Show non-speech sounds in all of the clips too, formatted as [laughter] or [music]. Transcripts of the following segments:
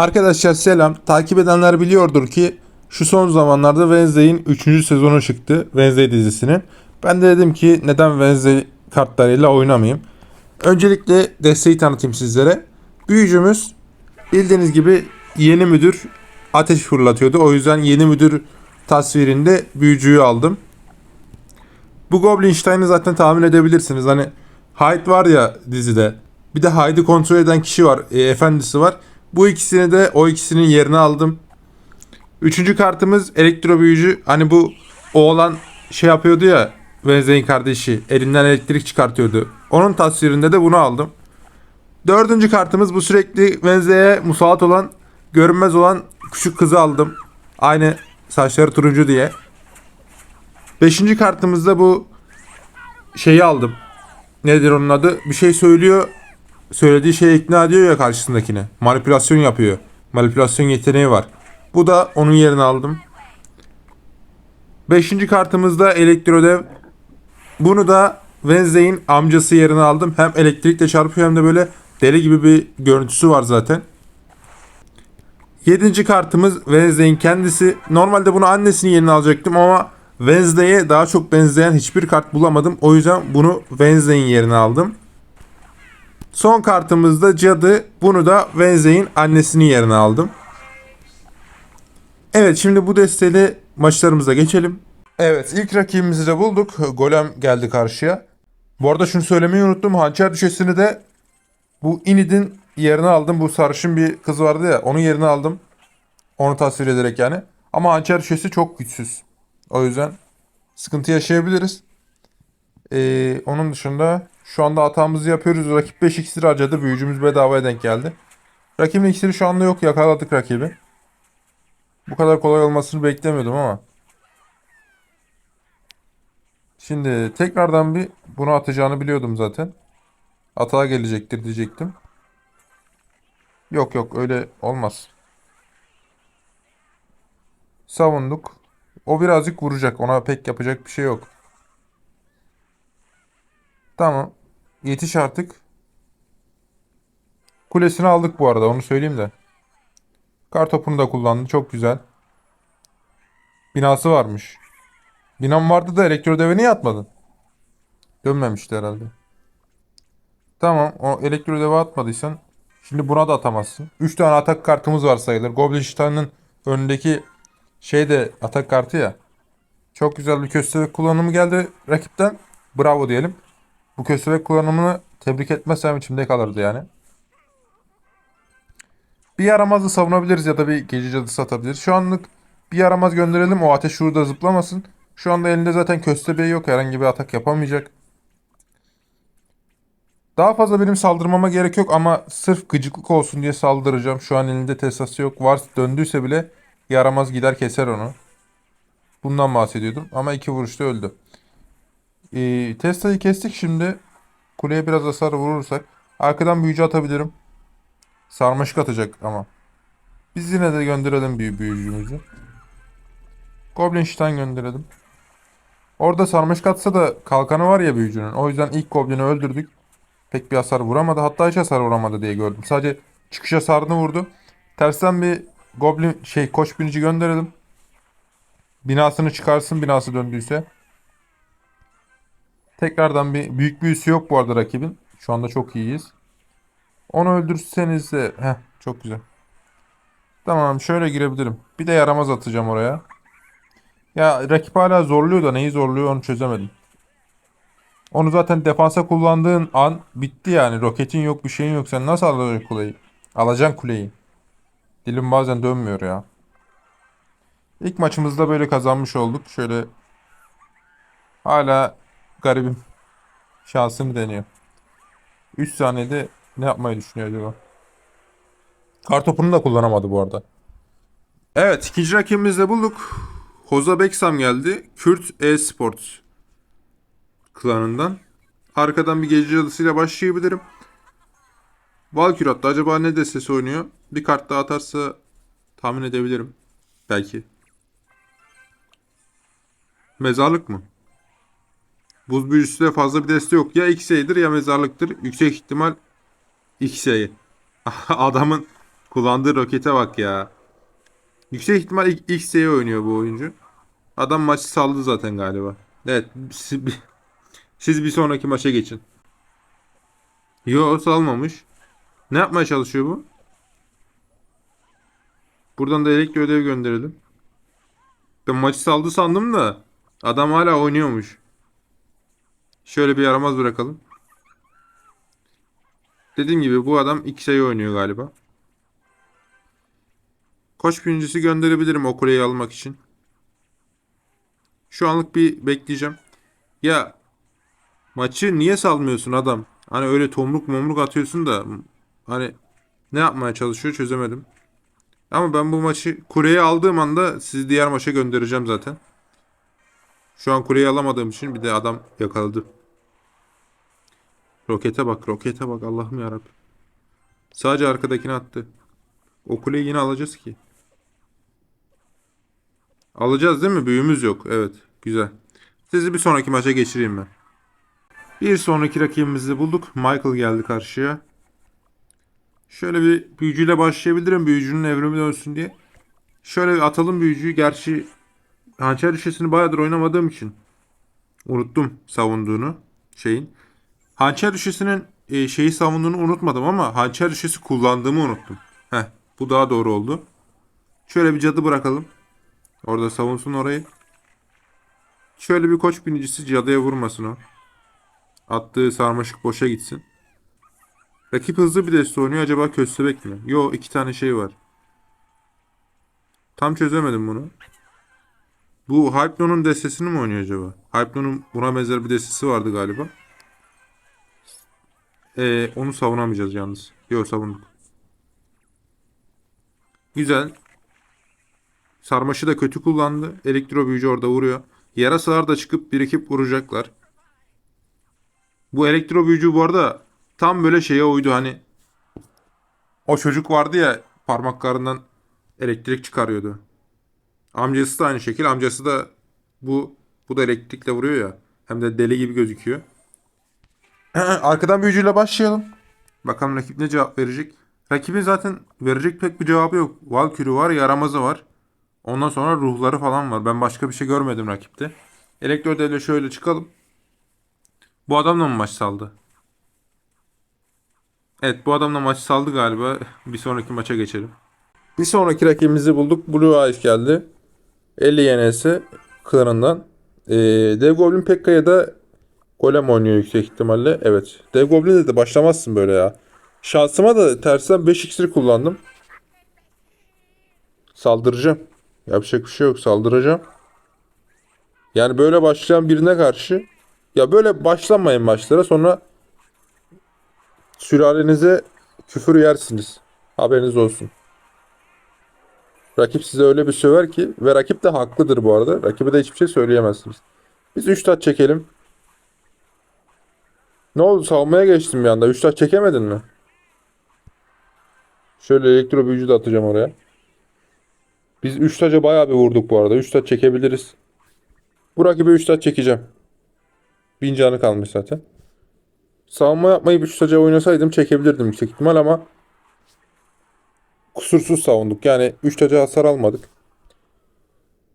Arkadaşlar selam. Takip edenler biliyordur ki şu son zamanlarda Wednesday'in 3. sezonu çıktı. Wednesday dizisinin. Ben de dedim ki neden Wednesday kartlarıyla oynamayayım. Öncelikle desteği tanıtayım sizlere. Büyücümüz bildiğiniz gibi yeni müdür ateş fırlatıyordu. O yüzden yeni müdür tasvirinde büyücüyü aldım. Bu Goblinstein'ı zaten tahmin edebilirsiniz. Hani Hyde var ya dizide. Bir de Hyde'ı kontrol eden kişi var. e, efendisi var. Bu ikisini de o ikisinin yerine aldım. Üçüncü kartımız elektro büyücü. Hani bu oğlan şey yapıyordu ya. Wednesday'in kardeşi. Elinden elektrik çıkartıyordu. Onun tasvirinde de bunu aldım. Dördüncü kartımız bu sürekli Wednesday'e musallat olan, görünmez olan küçük kızı aldım. Aynı saçları turuncu diye. Beşinci kartımızda bu şeyi aldım. Nedir onun adı? Bir şey söylüyor. Söylediği şeye ikna ediyor ya karşısındakini. Manipülasyon yapıyor. Manipülasyon yeteneği var. Bu da onun yerini aldım. Beşinci kartımızda elektrodev. Bunu da Wednesday'in amcası yerine aldım. Hem elektrikle çarpıyor hem de böyle deli gibi bir görüntüsü var zaten. Yedinci kartımız Wednesday'in kendisi. Normalde bunu annesinin yerine alacaktım ama Wednesday'e daha çok benzeyen hiçbir kart bulamadım. O yüzden bunu Wednesday'in yerine aldım. Son kartımızda cadı. Bunu da Wednesday'in annesinin yerine aldım. Evet şimdi bu desteli maçlarımıza geçelim. Evet ilk rakibimizi de bulduk. Golem geldi karşıya. Bu arada şunu söylemeyi unuttum. Hançer düşesini de bu Inid'in yerine aldım. Bu sarışın bir kız vardı ya onun yerine aldım. Onu tasvir ederek yani. Ama hançer düşesi çok güçsüz. O yüzden sıkıntı yaşayabiliriz. Ee, onun dışında şu anda hatamızı yapıyoruz. Rakip 5 iksir harcadı. Büyücümüz bedavaya denk geldi. Rakibin iksiri şu anda yok. Yakaladık rakibi. Bu kadar kolay olmasını beklemiyordum ama. Şimdi tekrardan bir bunu atacağını biliyordum zaten. Atağa gelecektir diyecektim. Yok yok öyle olmaz. Savunduk. O birazcık vuracak. Ona pek yapacak bir şey yok. Tamam. Yetiş artık. Kulesini aldık bu arada onu söyleyeyim de. Kartopunu da kullandı. Çok güzel. Binası varmış. Binam vardı da elektrodeve niye atmadın? Dönmemişti herhalde. Tamam. O elektrodeve atmadıysan şimdi buna da atamazsın. 3 tane atak kartımız var sayılır. Goblin Stein'ın önündeki şey de atak kartı ya. Çok güzel bir köstebek kullanımı geldi rakipten. Bravo diyelim. Bu köstebek kullanımını tebrik etmezsem içimde kalırdı yani. Bir yaramazı savunabiliriz ya da bir gece cadısı atabiliriz. Şu anlık bir yaramaz gönderelim o ateş şurada zıplamasın. Şu anda elinde zaten köstebeği yok. Herhangi bir atak yapamayacak. Daha fazla benim saldırmama gerek yok ama sırf gıcıklık olsun diye saldıracağım. Şu an elinde testası yok. Vars döndüyse bile yaramaz gider keser onu. Bundan bahsediyordum ama iki vuruşta öldü. Ee, Tesla'yı kestik şimdi. Kuleye biraz hasar vurursak. Arkadan büyücü atabilirim. Sarmaşık atacak ama. Biz yine de gönderelim büyü büyücümüzü. Goblinstein gönderelim. Orada sarmaşık atsa da kalkanı var ya büyücünün. O yüzden ilk goblini öldürdük. Pek bir hasar vuramadı. Hatta hiç hasar vuramadı diye gördüm. Sadece çıkış hasarını vurdu. Tersten bir goblin şey koç binici gönderelim. Binasını çıkarsın binası döndüyse. Tekrardan bir büyük büyüsü yok bu arada rakibin. Şu anda çok iyiyiz. Onu öldürseniz de heh, çok güzel. Tamam şöyle girebilirim. Bir de yaramaz atacağım oraya. Ya rakip hala zorluyor da neyi zorluyor onu çözemedim. Onu zaten defansa kullandığın an bitti yani. Roketin yok bir şeyin yok. Sen nasıl alacaksın kuleyi? Alacaksın kuleyi. Dilim bazen dönmüyor ya. İlk maçımızda böyle kazanmış olduk. Şöyle hala garibim. Şansını deniyor. 3 saniyede ne yapmayı düşünüyor acaba? Kartopunu da kullanamadı bu arada. Evet ikinci rakibimizi de bulduk. Hoza Beksam geldi. Kürt e-sports klanından. Arkadan bir gece cadısıyla başlayabilirim. Valkürat'ta acaba ne destesi oynuyor? Bir kart daha atarsa tahmin edebilirim. Belki. Mezarlık mı? Buz büyücüsü de fazla bir deste yok. Ya X'e'dir ya mezarlıktır. Yüksek ihtimal X'e'yi. [laughs] Adamın Kullandığı rokete bak ya. Yüksek ihtimal seye oynuyor bu oyuncu. Adam maçı saldı zaten galiba. Evet. Siz bir sonraki maça geçin. Yo salmamış. Ne yapmaya çalışıyor bu? Buradan da elektro ödev gönderelim. Ben maçı saldı sandım da adam hala oynuyormuş. Şöyle bir yaramaz bırakalım. Dediğim gibi bu adam iki sayı oynuyor galiba. Koç birincisi gönderebilirim o kuleyi almak için. Şu anlık bir bekleyeceğim. Ya maçı niye salmıyorsun adam? Hani öyle tomruk momruk atıyorsun da hani ne yapmaya çalışıyor çözemedim. Ama ben bu maçı kuleyi aldığım anda sizi diğer maça göndereceğim zaten. Şu an kuleyi alamadığım için bir de adam yakaladı. Rokete bak, rokete bak Allah'ım yarabbim. Sadece arkadakini attı. O kuleyi yine alacağız ki. Alacağız değil mi? Büyümüz yok. Evet. Güzel. Sizi bir sonraki maça geçireyim ben. Bir sonraki rakibimizi bulduk. Michael geldi karşıya. Şöyle bir büyücüyle başlayabilirim. Büyücünün evrimi dönsün diye. Şöyle bir atalım büyücüyü. Gerçi hançer düşesini bayağıdır oynamadığım için unuttum savunduğunu şeyin. Hançer düşesinin e, şeyi savunduğunu unutmadım ama hançer düşesi kullandığımı unuttum. Heh, bu daha doğru oldu. Şöyle bir cadı bırakalım. Orada savunsun orayı. Şöyle bir koç binicisi cadıya vurmasın o. Attığı sarmaşık boşa gitsin. Rakip hızlı bir deste oynuyor. Acaba köstebek mi? Yo iki tane şey var. Tam çözemedim bunu. Bu Hypno'nun destesini mi oynuyor acaba? Hypno'nun buna benzer bir destesi vardı galiba. Ee, onu savunamayacağız yalnız. Yok savunduk. Güzel. Sarmaşı da kötü kullandı. Elektro büyücü orada vuruyor. Yarasalar da çıkıp birikip vuracaklar. Bu elektro büyücü bu arada tam böyle şeye uydu hani. O çocuk vardı ya parmaklarından elektrik çıkarıyordu. Amcası da aynı şekil. Amcası da bu bu da elektrikle vuruyor ya. Hem de deli gibi gözüküyor. [clears throat] Arkadan büyücüyle başlayalım. Bakalım rakip ne cevap verecek. Rakibin zaten verecek pek bir cevabı yok. Valkürü var, yaramazı var. Ondan sonra ruhları falan var. Ben başka bir şey görmedim rakipte. Elektro devle şöyle çıkalım. Bu adamla mı maç saldı? Evet bu adamla maç saldı galiba. Bir sonraki maça geçelim. Bir sonraki rakibimizi bulduk. Blue Eyes geldi. 50 yenesi klanından. Ee, Dev Goblin Pekka'ya da Golem oynuyor yüksek ihtimalle. Evet. Dev Goblin'de de başlamazsın böyle ya. Şansıma da tersten 5 iksir kullandım. Saldıracağım. Yapacak bir şey yok. Saldıracağım. Yani böyle başlayan birine karşı ya böyle başlamayın maçlara sonra sülalenize küfür yersiniz. Haberiniz olsun. Rakip size öyle bir söver ki ve rakip de haklıdır bu arada. Rakibe de hiçbir şey söyleyemezsiniz. Biz 3 taç çekelim. Ne oldu? Savunmaya geçtim bir anda. 3 taç çekemedin mi? Şöyle elektro büyücü de atacağım oraya. Biz 3 taca bayağı bir vurduk bu arada. 3 taç çekebiliriz. Bu rakibe 3 taç çekeceğim. Bin canı kalmış zaten. Savunma yapmayı 3 taca oynasaydım çekebilirdim yüksek ihtimal ama kusursuz savunduk. Yani 3 taca hasar almadık.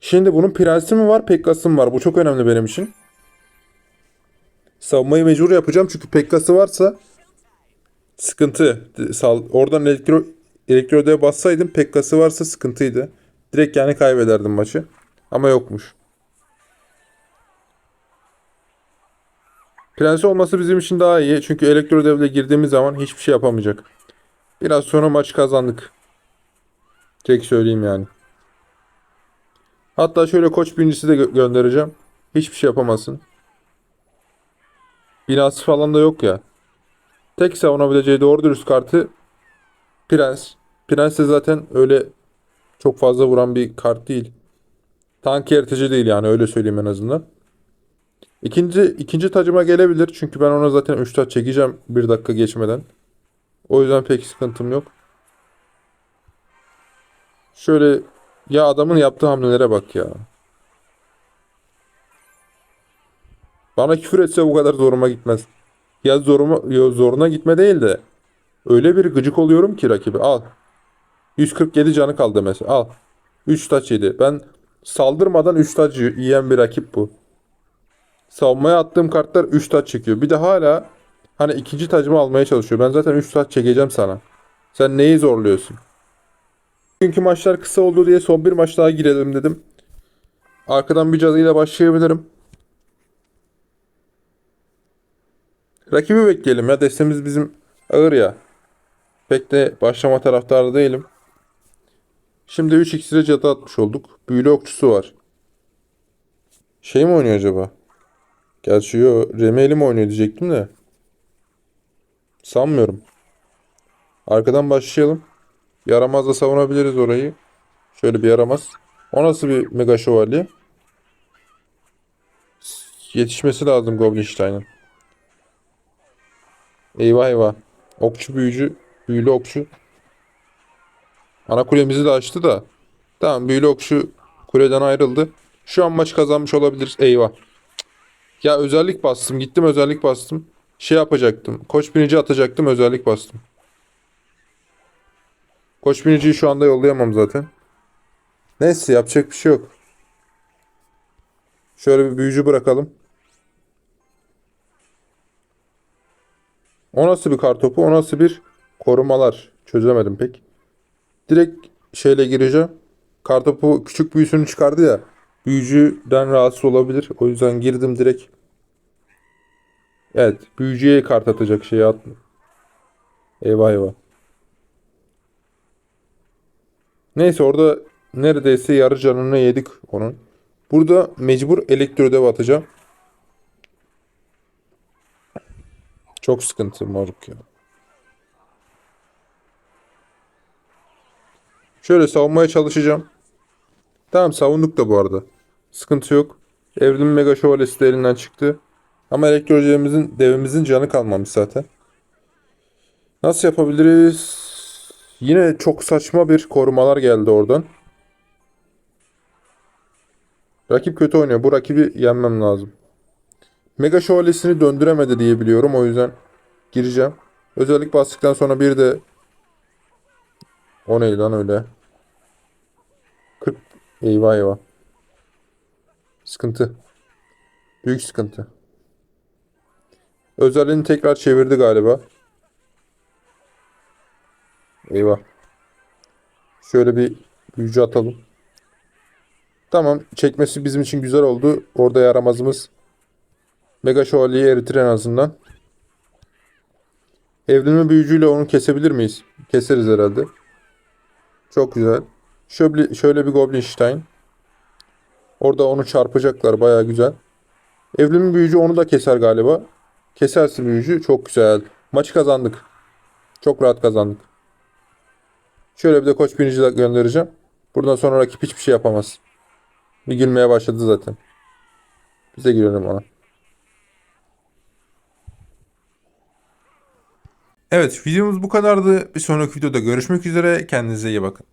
Şimdi bunun prensi mi var, Pekkası mı var? Bu çok önemli benim için. Savunmayı mecbur yapacağım çünkü Pekkası varsa sıkıntı. Oradan elektro elektro ödeye bassaydım Pekkası varsa sıkıntıydı. Direkt yani kaybederdim maçı. Ama yokmuş. Prensi olması bizim için daha iyi. Çünkü elektro devle girdiğimiz zaman hiçbir şey yapamayacak. Biraz sonra maç kazandık. Tek söyleyeyim yani. Hatta şöyle koç birincisi de gö- göndereceğim. Hiçbir şey yapamazsın. Binası falan da yok ya. Tek savunabileceği doğru dürüst kartı Prens. Prens de zaten öyle çok fazla vuran bir kart değil. Tank yaratıcı değil yani öyle söyleyeyim en azından. İkinci, ikinci tacıma gelebilir. Çünkü ben ona zaten 3 taç çekeceğim bir dakika geçmeden. O yüzden pek sıkıntım yok. Şöyle ya adamın yaptığı hamlelere bak ya. Bana küfür etse bu kadar zoruma gitmez. Ya zoruma, yo, zoruna gitme değil de öyle bir gıcık oluyorum ki rakibi. Al. 147 canı kaldı mesela. Al. 3 taç yedi. Ben saldırmadan 3 taç yiyen bir rakip bu. Savunmaya attığım kartlar 3 taç çekiyor. Bir de hala hani ikinci tacımı almaya çalışıyor. Ben zaten 3 taç çekeceğim sana. Sen neyi zorluyorsun? Bugünkü maçlar kısa oldu diye son bir maç daha girelim dedim. Arkadan bir cadıyla başlayabilirim. Rakibi bekleyelim ya. Destemiz bizim ağır ya. Pek de başlama taraftarı değilim. Şimdi 3 iksire cadı atmış olduk. Büyülü okçusu var. Şey mi oynuyor acaba? Gerçi yo Remeli mi oynuyor diyecektim de. Sanmıyorum. Arkadan başlayalım. Yaramazla savunabiliriz orayı. Şöyle bir yaramaz. O nasıl bir mega şövalye? Yetişmesi lazım Goblinstein'ın. Eyvah eyvah. Okçu büyücü. Büyülü okçu. Ana kulemizi de açtı da. Tamam büyülü okçu kuleden ayrıldı. Şu an maç kazanmış olabiliriz. Eyvah. Ya özellik bastım. Gittim özellik bastım. Şey yapacaktım. Koç binici atacaktım. Özellik bastım. Koç biniciyi şu anda yollayamam zaten. Neyse yapacak bir şey yok. Şöyle bir büyücü bırakalım. O nasıl bir kartopu? O nasıl bir korumalar? Çözemedim pek. Direkt şeyle gireceğim. Kartopu küçük büyüsünü çıkardı ya. Büyücüden rahatsız olabilir. O yüzden girdim direkt. Evet. Büyücüye kart atacak şeyi at. Eyvah eyvah. Neyse orada neredeyse yarı canını yedik onun. Burada mecbur elektrodev atacağım. Çok sıkıntı moruk ya. Şöyle savunmaya çalışacağım. Tamam savunduk da bu arada. Sıkıntı yok. Evrim Mega Şövalyesi de elinden çıktı. Ama elektrocemimizin devimizin canı kalmamış zaten. Nasıl yapabiliriz? Yine çok saçma bir korumalar geldi oradan. Rakip kötü oynuyor. Bu rakibi yenmem lazım. Mega Şövalyesini döndüremedi diye biliyorum. O yüzden gireceğim. Özellik bastıktan sonra bir de o neydi lan öyle? 40 eyvah eyvah. Sıkıntı. Büyük sıkıntı. Özelliğini tekrar çevirdi galiba. Eyvah. Şöyle bir büyücü atalım. Tamam. Çekmesi bizim için güzel oldu. Orada yaramazımız Mega Şövalyeyi eritir en azından. Evrilme büyücüyle onu kesebilir miyiz? Keseriz herhalde. Çok güzel. Şöyle, şöyle bir Goblinstein. Orada onu çarpacaklar. Baya güzel. Evrilme büyücü onu da keser galiba. Keserse büyücü. Çok güzel. Maçı kazandık. Çok rahat kazandık. Şöyle bir de koç binici de göndereceğim. Buradan sonra rakip hiçbir şey yapamaz. Bir gülmeye başladı zaten. Biz de gülelim ona. Evet videomuz bu kadardı. Bir sonraki videoda görüşmek üzere. Kendinize iyi bakın.